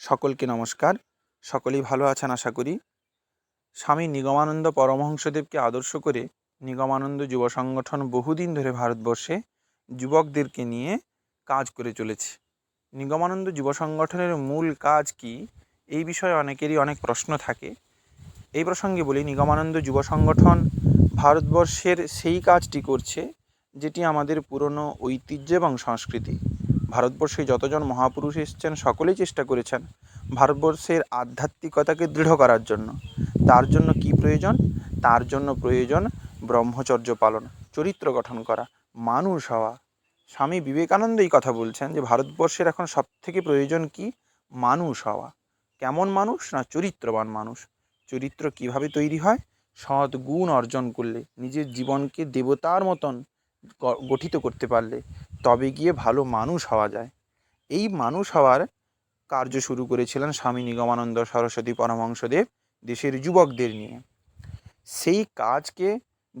সকলকে নমস্কার। সকলেই ভালো আছেন আশা করি। স্বামী নিগমানন্দ পরমহংসদেবকে আদর্শ করে নিগমানন্দ যুব সংগঠন বহুদিন ধরে ভারতবর্ষে যুবকদেরকে নিয়ে কাজ করে চলেছে। নিগমানন্দ যুব সংগঠনের মূল কাজ কি? এই বিষয়ে অনেকেরই অনেক প্রশ্ন থাকে। এই প্রসঙ্গে বলি, নিগমানন্দ যুব সংগঠন ভারতবর্ষের সেই কাজটি করছে, যেটি আমাদের পুরনো ঐতিহ্য এবং সংস্কৃতি। ভারতবর্ষে যতজন মহাপুরুষ এসেছেন, সকলেই চেষ্টা করেছেন ভারতবর্ষের আধ্যাত্মিকতাকে দৃঢ় করার জন্য। তার জন্য কি প্রয়োজন? তার জন্য প্রয়োজন ব্রহ্মচর্য পালন, চরিত্র গঠন করা, মানুষ হওয়া। স্বামী বিবেকানন্দ এই কথা বলছেন যে, ভারতবর্ষের এখন সবথেকে প্রয়োজন কি? মানুষ হওয়া। কেমন মানুষ? না চরিত্রবান মানুষ। চরিত্র কীভাবে তৈরি হয়? সৎ গুণ অর্জন করলে, নিজের জীবনকে দেবতার মতন গঠিত করতে পারলে তবে গিয়ে ভালো মানুষ হওয়া যায়। এই মানুষ হওয়ার কার্য শুরু করেছিলেন স্বামী নিগমানন্দ সরস্বতী পরমহংসদেব দেশের যুবকদের নিয়ে। সেই কাজকে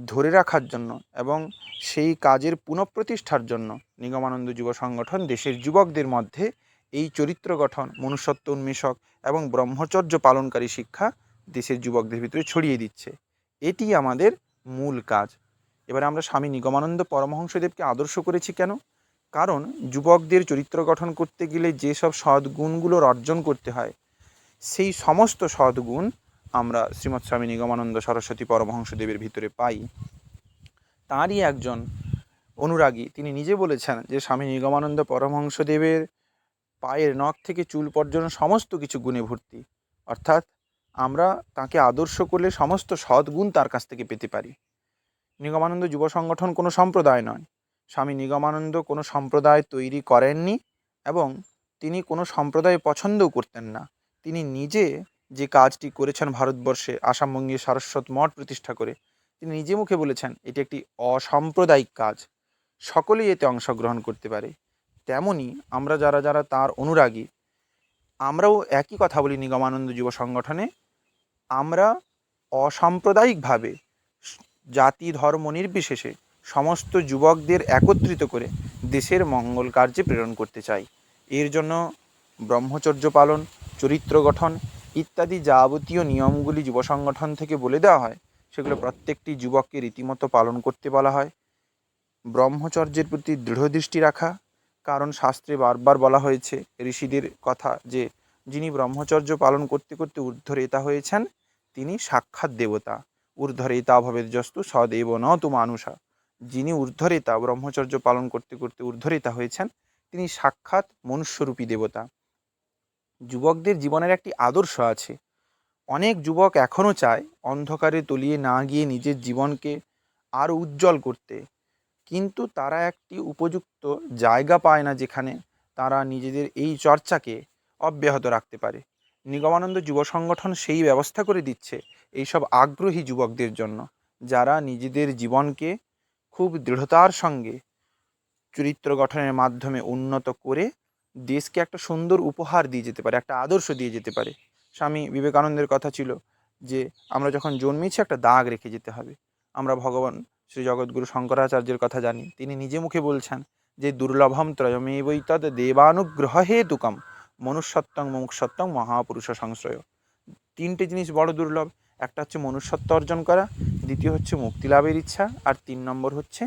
ধরে রাখার জন্য এবং সেই কাজের পুনঃপ্রতিষ্ঠার জন্য নিগমানন্দ যুব সংগঠন দেশের যুবকদের মধ্যে এই চরিত্র গঠন, মনুষ্যত্ব উন্মেষক এবং ব্রহ্মচর্য পালনকারী শিক্ষা দেশের যুবকদের ভিতরে ছড়িয়ে দিচ্ছে। এটি আমাদের মূল কাজ। এবারে আমরা স্বামী নিগমানন্দ পরমহংসদেবকে আদর্শ করেছি কেন? কারণ যুবকদের চরিত্র গঠন করতে গেলে যেসব সদ্গুণগুলোর অর্জন করতে হয়, সেই সমস্ত সদ্গুণ আমরা শ্রীমৎ স্বামী নিগমানন্দ সরস্বতী পরমহংসদেবের ভিতরে পাই। তাঁরই একজন অনুরাগী, তিনি নিজে বলেছেন যে, স্বামী নিগমানন্দ পরমহংসদেবের পায়ের নখ থেকে চুল পর্যন্ত সমস্ত কিছু গুণে ভর্তি। অর্থাৎ আমরা তাকে আদর্শ করলে সমস্ত সদ্গুণ তার কাছ থেকে পেতে পারি। নিগমানন্দ যুব সংগঠন কোনো সম্প্রদায় নয়। স্বামী নিগমানন্দ কোনো সম্প্রদায় তৈরি করেননি এবং তিনি কোনো সম্প্রদায় পছন্দও করতেন না। তিনি নিজে যে কাজটি করেছেন ভারতবর্ষে আসামবঙ্গে সারস্বত মঠ প্রতিষ্ঠা করে, তিনি নিজে মুখে বলেছেন, এটি একটি অসাম্প্রদায়িক কাজ। সকলেই এতে অংশগ্রহণ করতে পারে। তেমনি আমরা যারা যারা তার অনুরাগী, আমরাও একই কথা বলি নিগমানন্দ যুব সংগঠনে, আমরা অসাম্প্রদায়িকভাবে জাতি ধর্ম নির্বিশেষে সমস্ত যুবকদের একত্রিত করে দেশের মঙ্গল কার্যে প্রেরণ করতে চাই। এর জন্য ব্রহ্মচর্য পালন, চরিত্র গঠন ইত্যাদি যাবতীয় নিয়মগুলি যুব সংগঠন থেকে বলে দেওয়া হয়। সেগুলো প্রত্যেকটি যুবককে রীতিমতো পালন করতে বলা হয়। ব্রহ্মচর্যের প্রতি দৃঢ় দৃষ্টি রাখা, কারণ শাস্ত্রে বারবার বলা হয়েছে, ঋষিদের কথা যে, যিনি ব্রহ্মচর্য পালন করতে করতে ঊর্ধ্বরেতা হয়েছেন, তিনি সাক্ষাৎ দেবতা। ঊর্ধ্বরেতা ভবের জস্তু সদেব ন তু মানুষা। যিনি ঊর্ধ্বরেতা, ব্রহ্মচর্য পালন করতে করতে ঊর্ধ্বরেতা হয়েছেন, তিনি সাক্ষাৎ মনুষ্যরূপী দেবতা। যুবকদের জীবনের একটি আদর্শ আছে। অনেক যুবক এখনও চায় অন্ধকারে তলিয়ে না গিয়ে নিজের জীবনকে আরও উজ্জ্বল করতে। কিন্তু তারা একটি উপযুক্ত জায়গা পায় না যেখানে তারা নিজেদের এই চর্চাকে অব্যাহত রাখতে পারে। নিগমানন্দ যুব সংগঠন সেই ব্যবস্থা করে দিচ্ছে এইসব আগ্রহী যুবকদের জন্য, যারা নিজেদের জীবনকে খুব দৃঢ়তার সঙ্গে চরিত্র গঠনের মাধ্যমে উন্নত করে দেশকে একটা সুন্দর উপহার দিয়ে যেতে পারে, একটা আদর্শ দিয়ে যেতে পারে। স্বামী বিবেকানন্দের কথা ছিল যে, আমরা যখন জন্মেছি একটা দাগ রেখে যেতে হবে। আমরা ভগবান শ্রী জগৎগুরু শঙ্করাচার্যের কথা জানি। তিনি নিজে মুখে বলছেন যে, দুর্লভম ত্রয়মেবৈতদ দেবানুগ্রহ হেতুকম মনুষ্যত্বং মুমুক্ষত্বং মহাপুরুষ সংশ্রয় তিনটে জিনিস বড় দুর্লভ। একটা হচ্ছে মনুষ্যত্ব অর্জন করা দ্বিতীয় হচ্ছে মুক্তি লাভের ইচ্ছা, আর তিন নম্বর হচ্ছে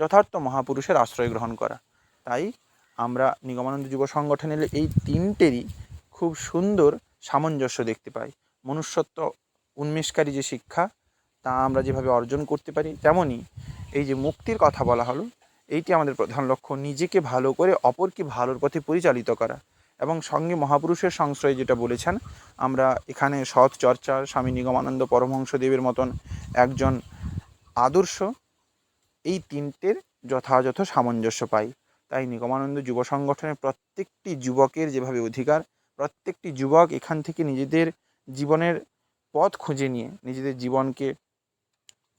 যথার্থ মহাপুরুষের আশ্রয় গ্রহণ করা। তাই আমরা নিগমানন্দ যুব সংগঠনের এই তিনটেরই খুব সুন্দর সামঞ্জস্য দেখতে পাই। মনুষ্যত্ব উন্মেষকারী যে শিক্ষা, তা আমরা যেভাবে অর্জন করতে পারি তেমনই এই যে মুক্তির কথা বলা হলো, এইটি আমাদের প্রধান লক্ষ্য, নিজেকে ভালো করে অপরকে ভালোর পথে পরিচালিত করা। এবং সঙ্গে মহাপুরুষের সংশ্রয় যেটা বলেছেন, আমরা এখানে সৎ চর্চা, স্বামী নিগমানন্দ পরমহংসদেবের মতন একজন আদর্শ, এই তিনটের যথাযথ সামঞ্জস্য পাই। তাই নিগমানন্দ যুব সংগঠনের প্রত্যেকটি যুবকের যেভাবে অধিকার, প্রত্যেকটি যুবক এখান থেকে নিজেদের জীবনের পথ খুঁজে নিয়ে, নিজেদের জীবনকে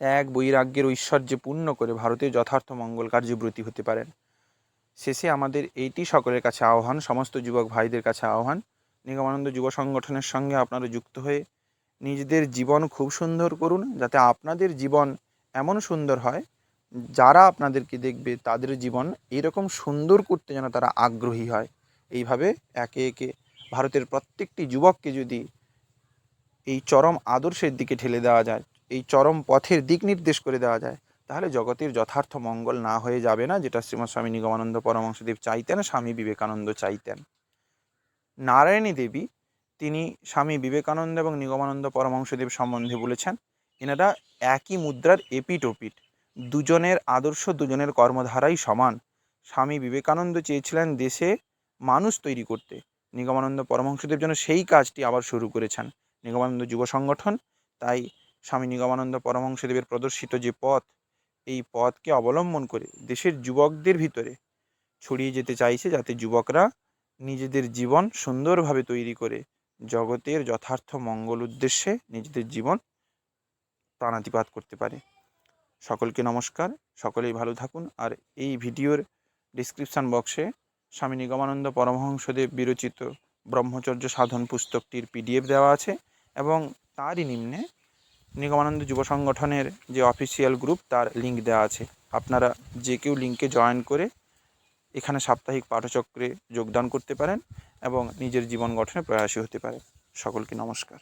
ত্যাগ, বৈরাগ্যের ঐশ্বর্যে পূর্ণ করে ভারতের যথার্থ মঙ্গল কার্যব্রতী হতে পারেন। শেষে আমাদের এইটি সকলের কাছে আহ্বান, সমস্ত যুবক ভাইদের কাছে আহ্বান। নিগমানন্দ যুব সংগঠনের সঙ্গে আপনারা যুক্ত হয়ে নিজেদের জীবন খুব সুন্দর করুন, যাতে আপনাদের জীবন এমন সুন্দর হয়, যারা আপনাদেরকে দেখবে তাদের জীবন এরকম সুন্দর করতে যেন তারা আগ্রহী হয়। এইভাবে একে একে ভারতের প্রত্যেকটি যুবককে যদি এই চরম আদর্শের দিকে ঠেলে দেওয়া যায়, এই চরম পথের দিক নির্দেশ করে দেওয়া যায় তাহলে জগতের যথার্থ মঙ্গল না হয়ে যাবে না, যেটা শ্রীমৎ স্বামী নিগমানন্দ পরমহংসদেব চাইতেন স্বামী বিবেকানন্দ চাইতেন। নারায়ণী দেবী, তিনি স্বামী বিবেকানন্দ এবং নিগমানন্দ পরমহংসদেব সম্বন্ধে বলেছেন, এনারা একই মুদ্রার এপিট ওপিট দুজনের আদর্শ, দুজনের কর্মধারাই সমান। স্বামী বিবেকানন্দ চেয়েছিলেন দেশে মানুষ তৈরি করতে। নিগমানন্দ পরমহংসদেব যেন সেই কাজটি আবার শুরু করেছেন। নিগমানন্দ যুব সংগঠন তাই স্বামী নিগমানন্দ পরমহংসদেবের প্রদর্শিত যে পথ এই পথকে অবলম্বন করে দেশের যুবকদের ভিতরে ছড়িয়ে যেতে চাইছে যাতে যুবকরা নিজেদের জীবন সুন্দরভাবে তৈরি করে জগতের যথার্থ মঙ্গল উদ্দেশ্যে নিজেদের জীবন প্রাণাতিপাত করতে পারে। সকলকে নমস্কার, সকলেই ভালো থাকুন। আর এই ভিডিওর ডিসক্রিপশান বক্সে স্বামী নিগমানন্দ পরমহংসদেব বিরচিত ব্রহ্মচর্য সাধন পুস্তকটির পিডিএফ দেওয়া আছে এবং তারই নিম্নে নিগমানন্দ যুব সংগঠনের যে অফিসিয়াল গ্রুপ, তার লিঙ্ক দেওয়া আছে। আপনারা যে কেউ লিঙ্কে জয়েন করে এখানে সাপ্তাহিক পাঠচক্রে যোগদান করতে পারেন এবং নিজের জীবন গঠনে প্রয়াসী হতে পারে সকলকে নমস্কার।